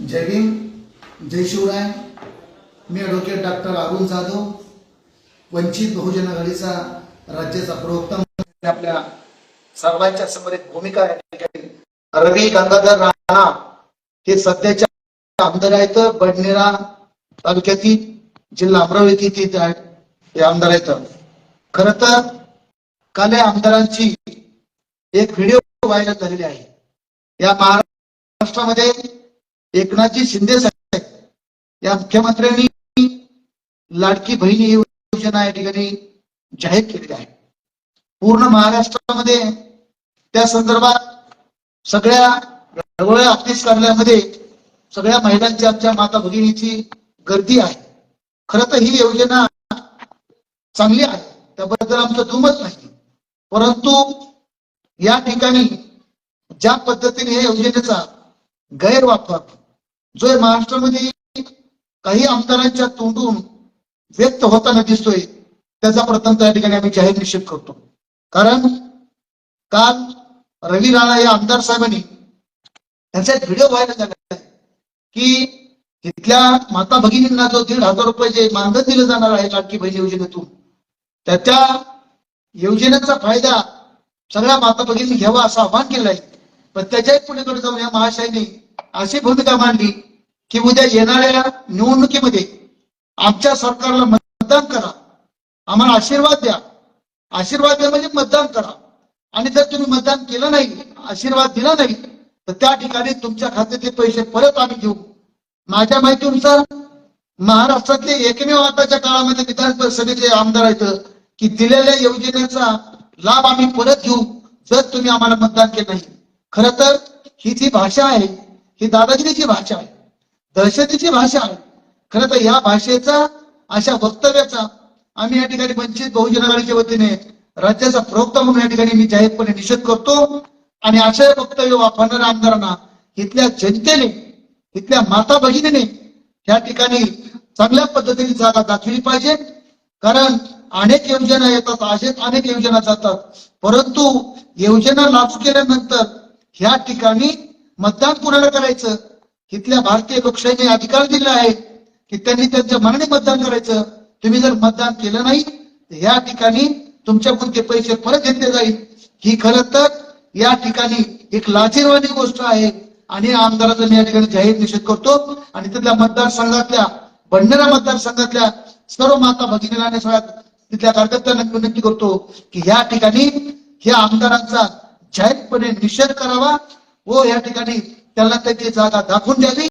जय भीम जय शिवराय. मी advocate doctor Arun Jadhav Vanchit Bahujan आघाडीचा राज्याचा प्रवक्ता आपल्या सर्वांच्या समोर एक भूमिका रवी गंगाधर राणा हे सध्याच्या आमदार आहेत. बडनेरा तालुक्यातील जिल्हा अमरावती येथे हे आमदार आहेत. खर तर काल या आमदारांची एक व्हिडिओ व्हायरल झालेली आहे. या महाराष्ट्रामध्ये एकनाथजी शिंदे साहेब या मुख्यमंत्र्यांनी लाडकी बहिणी योजना या ठिकाणी जाहीर केलेली आहे. पूर्ण महाराष्ट्रामध्ये त्या संदर्भात सगळ्या वेगवेगळ्या ऑफिस कार्यालयामध्ये सगळ्या महिलांची आमच्या माता भगिनीची गर्दी आहे. खर तर ही योजना चांगली आहे. त्याबद्दल आमचं दुमत नाही. परंतु या ठिकाणी ज्या पद्धतीने या योजनेचा गैरवापर जो महाराष्ट्रामध्ये काही आमदारांच्या तोंडून व्यक्त होताना दिसतोय त्याचा प्रथम त्या ठिकाणी आम्ही जाहीर निषेध करतो. कारण काल रवी राणा या आमदार साहेबांनी त्यांचा एक व्हिडिओ व्हायरल झाला की तिथल्या माता भगिनींना जो दीड हजार रुपये जे मानधन दिलं जाणार आहे लाडकी बहीण योजनेतून त्याच्या योजनेचा फायदा सगळ्या माता भगिनी घ्यावा असं आवाहन केलं आहे पण त्याच्याही पुढेकडे जाऊन या महाशयाने अशी भूमिका मांडली की उद्या येणाऱ्या निवडणुकीमध्ये आमच्या सरकारला मतदान करा. आम्हाला आशीर्वाद द्या. आशीर्वाद द्या म्हणजे मतदान करा. आणि जर तुम्ही मतदान केलं नाही आशीर्वाद दिला नाही तर त्या ठिकाणी तुमच्या खात्यातले पैसे परत आम्ही घेऊ. माझ्या माहितीनुसार महाराष्ट्रातले एकमेव आताच्या काळामध्ये विधान परिषदेचे आमदार आहेत की दिलेल्या योजनेचा लाभ आम्ही परत घेऊ जर तुम्ही आम्हाला मतदान केलं नाही. खर तर ही जी भाषा आहे ही दादागिरीची भाषा आहे. दहशतीची भाषा आहे. खरं तर या भाषेचा अशा वक्तव्याचा आम्ही या ठिकाणी वंचित बहुजन आघाडीच्या वतीने राज्याचा प्रवक्ता म्हणून या ठिकाणी मी जाहीरपणे निषेध करतो. आणि अशा वक्तव्य वापरणाऱ्या आमदारांना इथल्या जनतेने इथल्या माता भगिनीने या ठिकाणी चांगल्या पद्धतीने जागा दाखवली पाहिजे. कारण अनेक योजना येतात असेच अनेक योजना जातात. परंतु योजना लागू केल्यानंतर ह्या ठिकाणी मतदान कुणाला करायचं? इथल्या भारतीय लोकशाहीने अधिकार दिला आहे की त्यांनी त्यांच्या मनाने मतदान करायचं? तुम्ही जर मतदान केलं नाही तर या ठिकाणी तुमच्याकडून ते पैसे परत घेतले जाईल. ही खरं तर या ठिकाणी एक लाजीरवाणी गोष्ट आहे. आणि या आमदाराचा मी या ठिकाणी जाहीर निषेध करतो. आणि तिथल्या मतदारसंघातल्या बंडरा मतदारसंघातल्या सर्व माता भगिनीला आणि सगळ्या तिथल्या कार्यकर्त्यांना विनंती करतो की या ठिकाणी या आमदारांचा जाहीरपणे निषेध करावा. व या ठिकाणी त्यांना त्याची जागा दाखवून द्यावी.